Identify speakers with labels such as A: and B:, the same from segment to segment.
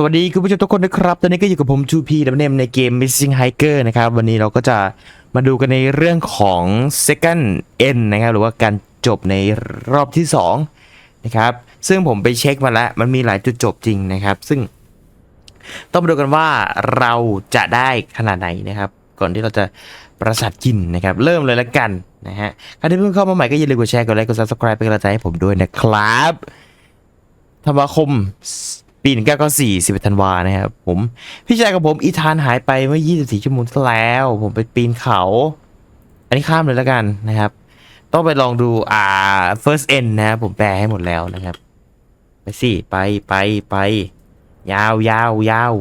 A: สวัสดีคุณผู้ชมทุกคนนะครับ ตอนนี้ก็อยู่กับผม 2P ดับเนมในเกม Missing Hiker นะครับ วันนี้เราก็จะมาดูกันในเรื่องของ Second End นะครับ หรือว่าการจบในรอบที่2นะครับ ซึ่งผมไปเช็คมาแล้ว มันมีหลายจุดจบจริงนะครับ ซึ่งต้องมาดูกันว่าเราจะได้ขนาดไหนนะครับ ก่อนที่เราจะประสาทกินนะครับ เริ่มเลยละกันนะฮะ ใครที่เพิ่งเข้ามาใหม่ก็อย่าลืมกดแชร์ กดไลค์ กด subscribe เป็นกำลังใจให้ผมด้วยนะครับธันวาคม ปี 1994 11ธันวานะครับผม พี่ชายกับผมอีธานหายไปเมื่อ 24 ชั่วโมงที่แล้ว ผมไปปีนเขา อันนี้ข้ามเลยและกันนะครับ ต้องไปลองดูอ่า first end นะครับผมแปลให้หมดแล้วนะครับ ไปสิไปไปไป ยาวยาวยาว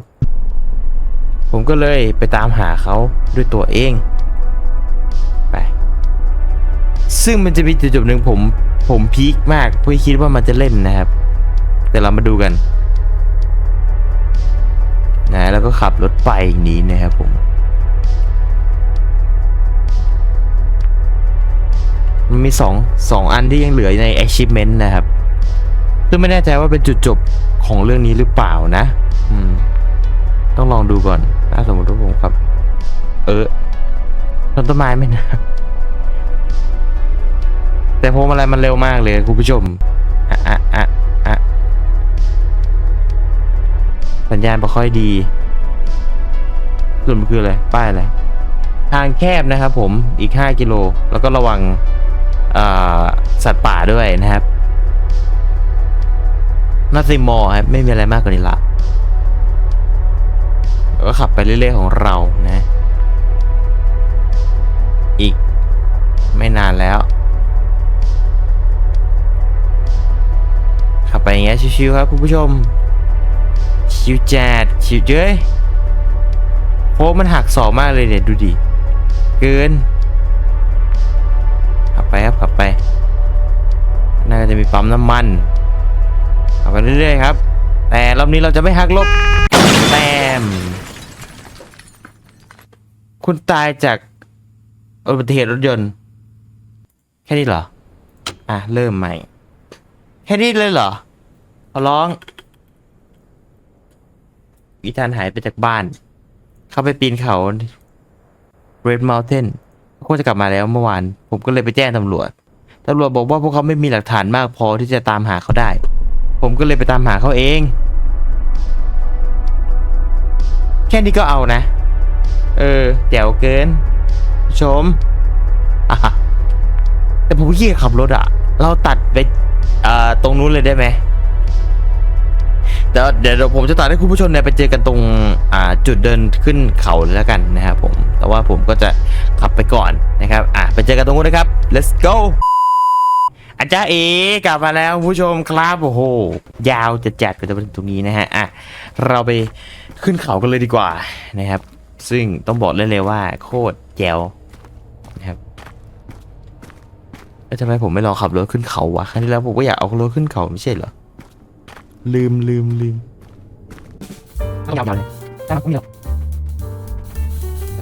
A: ผมก็เลยไปตามหาเขาด้วยตัวเองไปซึ่งมันจะมีจุดจบหนึ่งผมผมพีคมากเพื่อคิดว่ามันจะเล่นนะครับ แต่เรามาดูกัน นะแล้วก็ขับรถไปอย่างนี้นะครับผม มันมีสองสองอันที่ยังเหลือใน achievement นะครับ ซึ่งไม่แน่ใจว่าเป็นจุดจบของเรื่องนี้หรือเปล่านะ อืม ต้องลองดูก่อนถ้าสมมติว่าผมครับ เออต้นต้นไม้ไม่นะแต่พวงมาลัยมันเร็วมากเลยคุณผู้ชม สัญญาณไม่ค่อยดีส่วนมันคืออะไร ป้ายอะไร ทางแคบนะครับผม อีก 5 กิโล แล้วก็ระวังสัตว์ป่าด้วยนะครับน่าจะมอครับไม่มีอะไรมากกว่านี้ละก็ขับไปเรื่อยๆของเรานะ อีกไม่นานแล้ว ขับไปอย่างเงี้ยชิวๆครับคุณผู้ชม ชิวจัดชิวเจ้ยโค้มันหักศอกมากเลยเนี่ยดูดิ เกิน ขับไปครับขับไป น่าจะมีปั๊มน้ำมัน ขับไปเรื่อยๆครับ แต่รอบนี้เราจะไม่หักลบแต้มคุณตายจากอุบัติเหตุรถยนต์ แค่นี้เหรอ อะ เริ่มใหม่ แค่นี้เลยเหรอขอร้อง อีธานหายไปจากบ้าน เข้าไปปีนเขา Red Mountain เขาจะกลับมาแล้วเมื่อวาน ผมก็เลยไปแจ้งตำรวจตำรวจบอกว่าพวกเขาไม่มีหลักฐานมากพอที่จะตามหาเขาได้ ผมก็เลยไปตามหาเขาเอง แค่นี้ก็เอานะ เออแจ๋วเกิน ชมอะแต่ผมขี้ขับรถอะเราตัดไปอ่าตรงนู้นเลยได้ไหม ดี๋ยวเดี๋ยวผมจะตัดให้คุณผู้ชมเนี่ยไปเจอกันตรงอ่าจุดเดินขึ้นเขาแล้วกันนะครับผมแต่ว่าผมก็จะขับไปก่อนนะครับอะไปเจอกันตรงนู้นนะครับ let's go อาจารย์เอกลับมาแล้วคุณผู้ชมครับโอ้โหยาวจะจัดก็จะเป็นตรงนี้นะฮะอะเราไปขึ้นเขากันเลยดีกว่านะครับ ซึ่งต้องบอกเลยเลยว่า โคตรแจ๋วนะครับแล้วทำไมผมไม่ลองขับรถขึ้นเขาวะครั้งที่แล้วผมก็อยากเอารถขึ้นเขาไม่ใช่เหรอ ลืมลืมลืม
B: ต้องยาวๆเลยได้ไหมไม่ยาว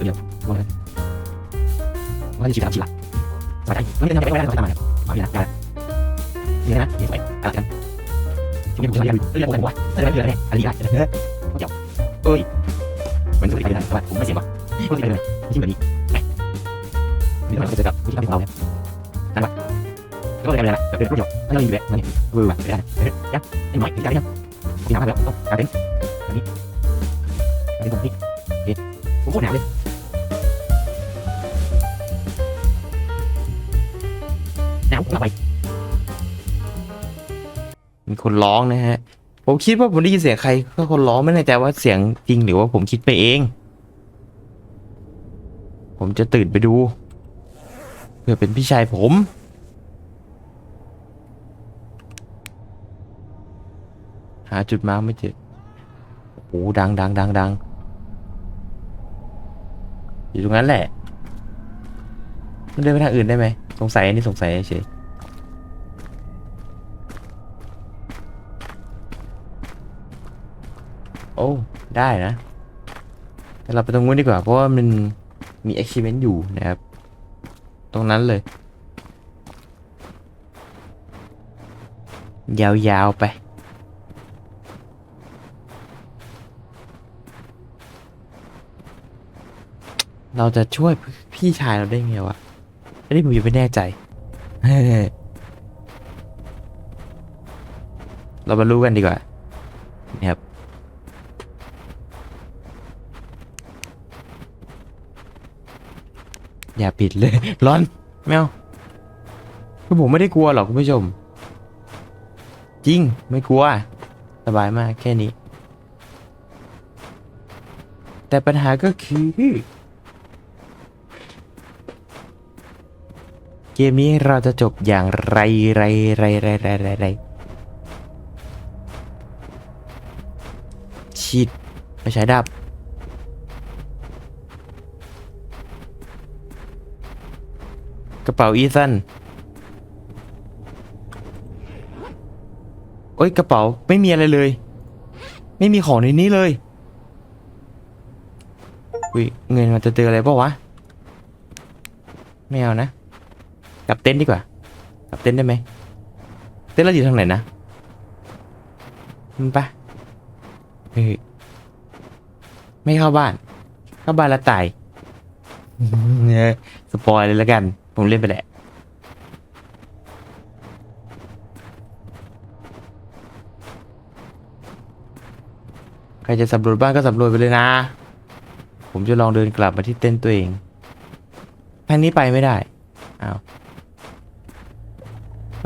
B: เดี๋ยวมองเลยว่าจะฉีดตามฉีดละสบายใจไม่ได้ทำไปไม่ได้ทำตามมาเนี่ยมาพี่นะได้นี่นะนี่ไปอะไรกันช่วงนี้ผมจะเรียนเรียนผมว่าได้ไหมเรียนอะไรอะไรได้เฮ้ยเดี๋ยวเอ้ยเหมือนสุดท้ายเลยแต่ว่าผมไม่เสียว่ะคนที่ไปเลยที่แบบนี้นี่เราจะเจอกับผู้ที่ทำเราเนี่ยนั่นวะ ก็เลยอะไรนะเป็นผู้หญิงถ้าเราอยู่แบบนั่นนี่เวอร์ว่ะไม่ได้ยังไอ้หน่อยถึงใจยังพี่น้ำมาแล้วต้องการเป็นอันนี้อันนี้ผมนี่เอ๊ะผมโคตรหนาวเลยหนาวกลับไป
A: มีคนร้องนะฮะ ผมคิดว่าผมได้ยินเสียงใครก็คนร้องไม่แน่ใจว่าเสียงจริงหรือว่าผมคิดไปเอง ผมจะตื่นไปดูเพื่อเป็นพี่ชายผมาจุดมาร์กไม่เจอโอ้ดังดังดังดังอยู่ตรงนั้นแหละ มันเดินไปทางอื่นได้ไหมสงสัยอันนี้สงสัยเฉยโอ้ได้นะแต่เราไปตรงนู้นดีกว่า เพราะว่ามันมี achievement อยู่นะครับ ตรงนั้นเลย ยาวๆไป เราจะช่วยพี่ชายเราได้ไงวะอันนี้ผมยังไม่แน่ใจ เรามารู้กันดีกว่านี่ครับ อย่าปิดเลย ร้อน แมวคือผมไม่ได้กลัวหรอกคุณผู้ชม จริง ไม่กลัว สบายมากแค่นี้ แต่ปัญหาก็คือ เกมนี้เราจะจบอย่างไรไรไรไรไรไรไรฉีดไปใช้ดับ กระเป๋าอีสันโอ้ยกระเป๋าไม่มีอะไรเลย ไม่มีของในนี้เลยอุ้ยเงินมันจะเจออะไรเปล่าวะ ไม่เอานะ กลับเต็นท์ดีกว่ากลับเต็นท์ได้ไหมเต็นท์เราอยู่ทางไหนนะมันปะเฮ้ยไม่เข้าบ้าน เข้าบ้านแล้วตายเนี่ยสปอยเลยแล้วกัน ผมเล่นไปแหละใครจะสำรวจบ้านก็สำรวจไปเลยนะ ผมจะลองเดินกลับมาที่เต็นท์ตัวเอง ทางนี้ไปไม่ได้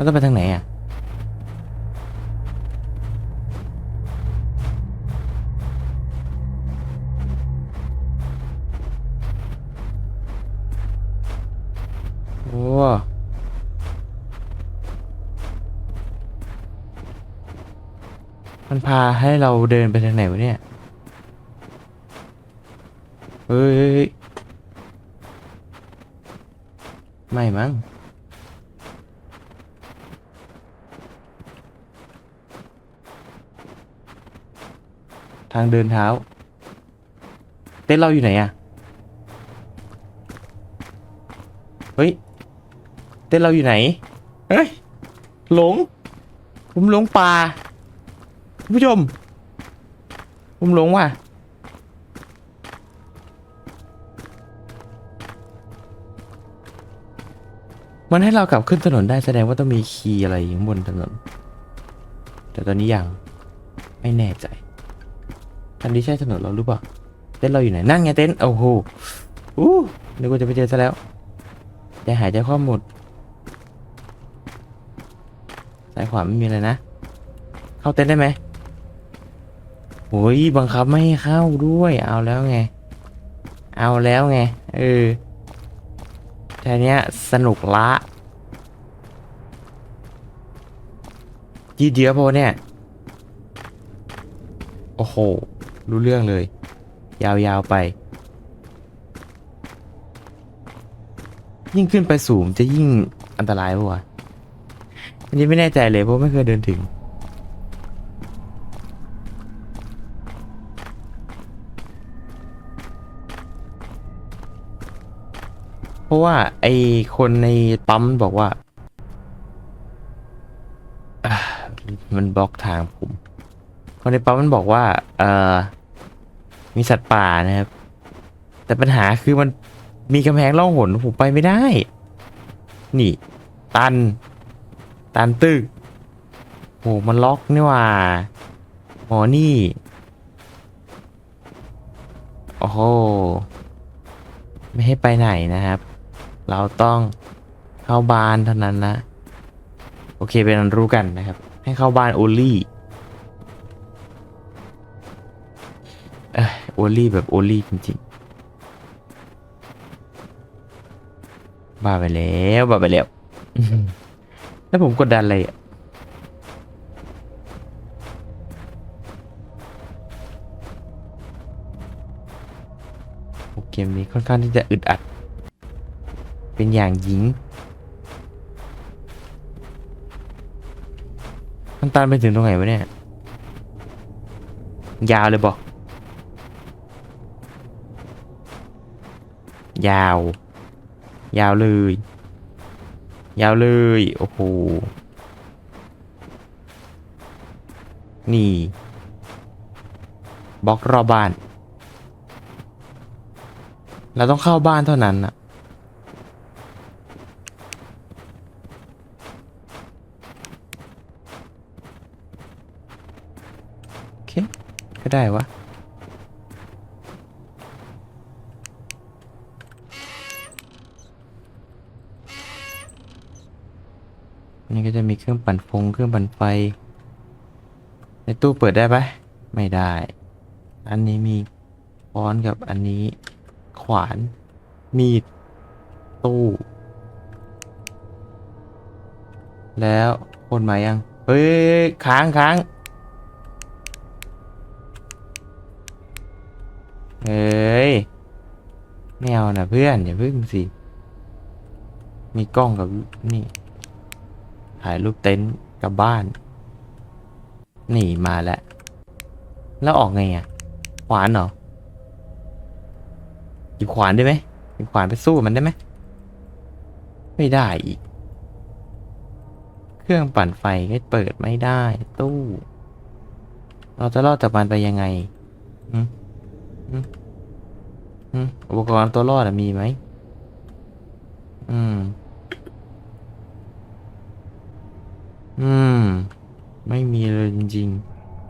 A: แล้วต้องไปทางไหนอะโอ้มันพาให้เราเดินไปทางไหนวะเนี่ย เฮ้ยเฮ้ยเฮ้ยไม่มั้ง ทางเดินเท้า เต้นท์เราอยู่ไหนอะเฮ้ย เต้นเราอยู่ไหน เฮ้ย หลง ผมหลงป่าคุณผู้ชม ผมหลงว่ะ มันให้เรากลับขึ้นถนนได้แสดงว่าต้องมีคีย์อะไรอยู่บนถนน แต่ตอนนี้ยังไม่แน่ใจ อันนี้ใช่ถนนเราหรือเปล่า เต้นท์เราอยู่ไหน นั่นไงเต้นท์โอ้โหอู้นึกว่าจะไปเจอซะแล้วใจหายใจคว่ำหมดสายขวาไม่มีอะไรนะ เข้าเต้นท์ได้ไหมโอ้ยบังคับไม่ให้เข้าด้วย เอาแล้วไง เอาแล้วไง เออแค่เนี้ยสนุกละยืดเยื้อพอเนี่ย โอ้โห รู้เรื่องเลย ยาวๆไป ยิ่งขึ้นไปสูงจะยิ่งอันตรายปะวะอันนี้ไม่แน่ใจเลยเพราะไม่เคยเดินถึง เพราะว่าไอคนในปั๊มบอกว่า มันบล็อกทางผมคนในปั๊มมันบอกว่า เออ มีสัตว์ป่านะครับ แต่ปัญหาคือมันมีกำแพงล่องหนผมไปไม่ได้ นี่ ตัน ตันตึกโหมันล็อกนี่ว่าหมอนี่โอ้โหไม่ให้ไปไหนนะครับ เราต้องเข้าบ้านเท่านั้นนะ โอเคเป็นอันรู้กันนะครับ ให้เข้าบ้านโอลี่ ลี่แบบโอลี่จริงๆ บ้าไปแล้วบ้าไปแล้ว แล้วผมกดดันอะไรอะเกมนี้ค่อนข้างที่จะอึดอัด เป็นอย่างหญิง มันตันไปถึงตรงไหนวะเนี่ย ยาวเลยบอก ยาว ยาวเลย ยาวเลย โอ้โห นี่บล็อกรอบบ้าน เราต้องเข้าบ้านเท่านั้นอะโอเค ก็ได้วะ นนี้ก็จะมีเครื่องปั่นฟงเครื่องปั่นไฟ ในตู้เปิดได้ปะไม่ได้ อันนี้มีค้อนกับอันนี้ ขวาน มีด ตู้ แล้วคนมายัง เฮ้ย ค้างค้างเฮ้ยไม่เอานะเพื่อน อย่าพึ่งสิ มีกล้องกับนี่ ถ่ายรูปเต็นท์กับบ้าน นี่มาแล้ว แล้วออกไงอะ ขวานเหรอหยิบขวานได้ไหมหยิบขวานไปสู้มันได้ไหม ไม่ได้อีก เครื่องปั่นไฟก็เปิดไม่ได้ ตู้ เราจะรอดจากมันไปยังไงหืมหืมอุปกรณ์ตัวรอดมีไหม อืม อืม ไม่มีเลยจริง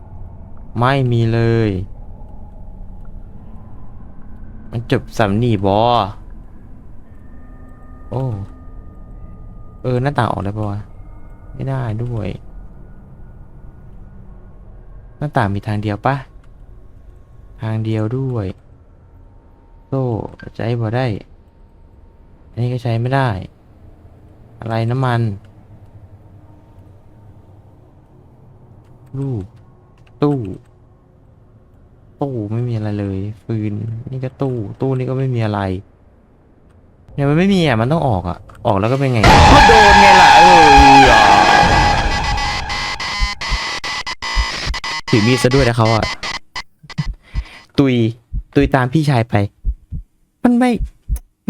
A: ๆ ไม่มีเลย มันจบสำนีบอโอ้ เออ หน้าต่างออกได้ปะวะ ไม่ได้ด้วย หน้าต่างมีทางเดียวปะ ทางเดียวด้วย โซ่ใช้บ่ได้ อันนี้ก็ใช้ไม่ได้ อะไรน้ำมัน รูป ตู้ ตู้ไม่มีอะไรเลย ฟืน นี่ก็ตู้ ตู้นี่ก็ไม่มีอะไร เนี่ยมันไม่มีอะ มันต้องออกอะ ออกแล้วก็เป็นไง ก็โดนไงล่ะเอออะถือมีดซะด้วยนะเขาอะ ตุย ตุยตามพี่ชายไป มันไม่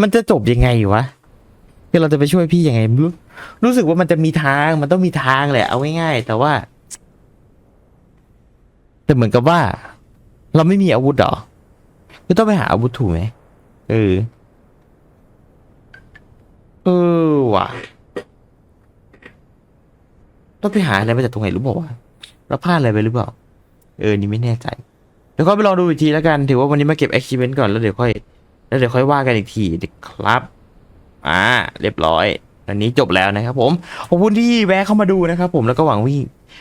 A: มันจะจบยังไงวะคือเราจะไปช่วยพี่ยังไงไม่รู้รู้สึกว่ามันจะมีทางมันต้องมีทางแหละเอาง่ายๆแต่ว่า แต่เหมือนกับว่า เราไม่มีอาวุธหรอก็ต้องไปหาอาวุธถูกไหมเออ เออว่ะต้องไปหาอะไรมาจากตรงไหนรู้เปล่าวะเราพลาดอะไรไปหรือเปล่า เออ นี่ไม่แน่ใจ เดี๋ยวค่อยไปลองดูอีกทีแล้วกัน ถือว่าวันนี้มาเก็บ achievement ก่อนแล้วเดี๋ยวค่อย แล้วเดี๋ยวค่อยว่ากันอีกทีครับ อ่า เรียบร้อย อันนี้จบแล้วนะครับผม ขอบคุณที่แวะเข้ามาดูนะครับผมแล้วก็หวังวิ่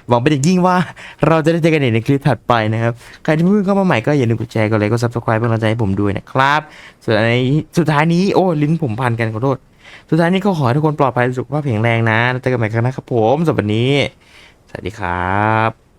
A: หวังเป็นอย่างยิ่งว่าเราจะได้เจอกันในคลิปถัดไปนะครับ ใครที่เพิ่งเข้ามาใหม่ก็อย่าลืมกดแชร์กดไลค์กด subscribe เป็นกำลังใจให้ผมด้วยนะครับ ส่วนในสุดท้ายนี้โอ้ลิ้นผมพันกันขอโทษ สุดท้ายนี้ก็ขอให้ทุกคนปลอดภัยสุขภาพแข็งแรงนะแล้วเจอกันใหม่ครั้งหน้าครับผมสำหรับวันนี้ สวัสดีครับ